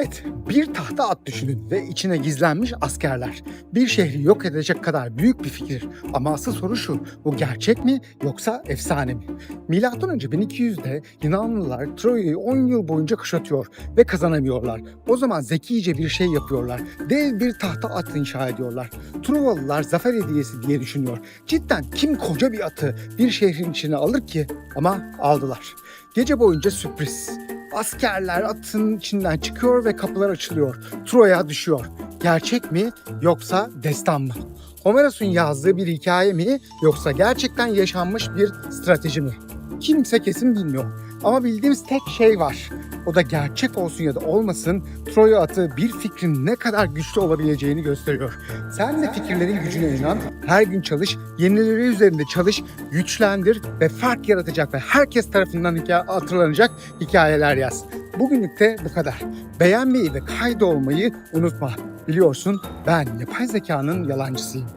Evet, bir tahta at düşünün ve içine gizlenmiş askerler. Bir şehri yok edecek kadar büyük bir fikir. Ama asıl soru şu, bu gerçek mi yoksa efsane mi? Milattan önce 1200'de Yunanlılar Troya'yı 10 yıl boyunca kuşatıyor ve kazanamıyorlar. O zaman zekice bir şey yapıyorlar. Dev bir tahta at inşa ediyorlar. Truvalılar zafer hediyesi diye düşünüyor. Cidden kim koca bir atı bir şehrin içine alır ki? Ama aldılar. Gece boyunca sürpriz. Askerler atın içinden çıkıyor ve kapılar açılıyor. Troya düşüyor. Gerçek mi yoksa destan mı? Homeros'un yazdığı bir hikaye mi yoksa gerçekten yaşanmış bir strateji mi? Kimse kesin bilmiyor. Ama bildiğimiz tek şey var. O da gerçek olsun ya da olmasın Troya atı bir fikrin ne kadar güçlü olabileceğini gösteriyor. Sen de fikirlerin gücüne inan, her gün çalış, yenileri üzerinde çalış, güçlendir ve fark yaratacak ve herkes tarafından hikaye, hatırlanacak hikayeler yaz. Bugünlük de bu kadar. Beğenmeyi ve kaydolmayı unutma. Biliyorsun ben yapay zekanın yalancısıyım.